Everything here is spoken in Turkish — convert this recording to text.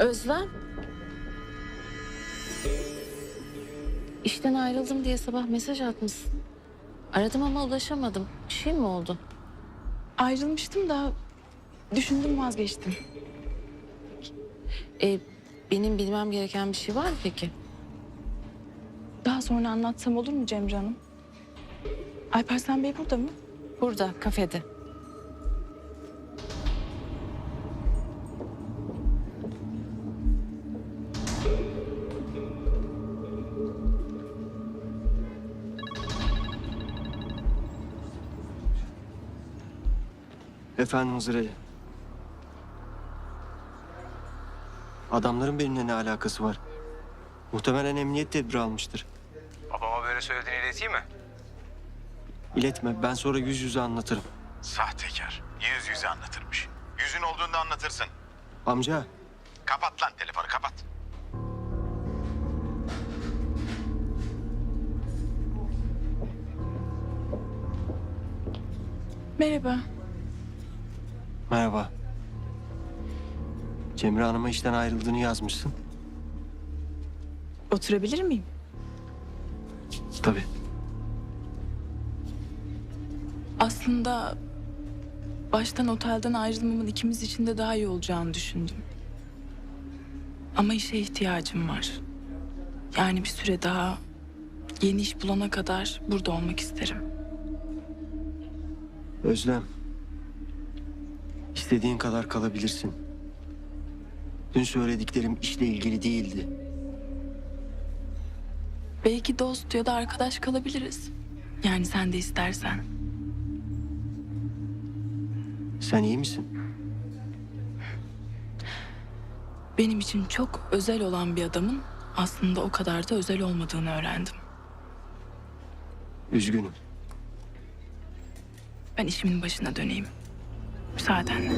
Özlem. İşten ayrıldım diye sabah mesaj atmışsın. Aradım ama ulaşamadım. Bir şey mi oldu? Ayrılmıştım da düşündüm vazgeçtim. E, benim bilmem gereken bir şey var mı peki? Daha sonra anlatsam olur mu Cemre Hanım? Alparslan Bey burada mı? Burada, kafede. Efendim Hızır Ali. Adamların benimle ne alakası var? Muhtemelen emniyet tedbiri almıştır. Babama böyle söylediğini ileteyim mi? İletme, ben sonra yüz yüze anlatırım. Sahtekar. Yüz yüze anlatırmış. Yüzün olduğunda anlatırsın. Amca, Kapat lan telefonu kapat. Merhaba. Merhaba. Cemre Hanım'a işten ayrıldığını yazmışsın. Oturabilir miyim? Tabii. Aslında baştan otelden ayrılmamın ikimiz için de daha iyi olacağını düşündüm. Ama işe ihtiyacım var. Yani bir süre daha yeni iş bulana kadar burada olmak isterim. Özlem. İstediğin kadar kalabilirsin. Dün söylediklerim işle ilgili değildi. Belki dost ya da arkadaş kalabiliriz. Yani sen de istersen. Sen iyi misin? Benim için çok özel olan bir adamın aslında o kadar da özel olmadığını öğrendim. Üzgünüm. Ben işimin başına döneyim. Müsaadenle.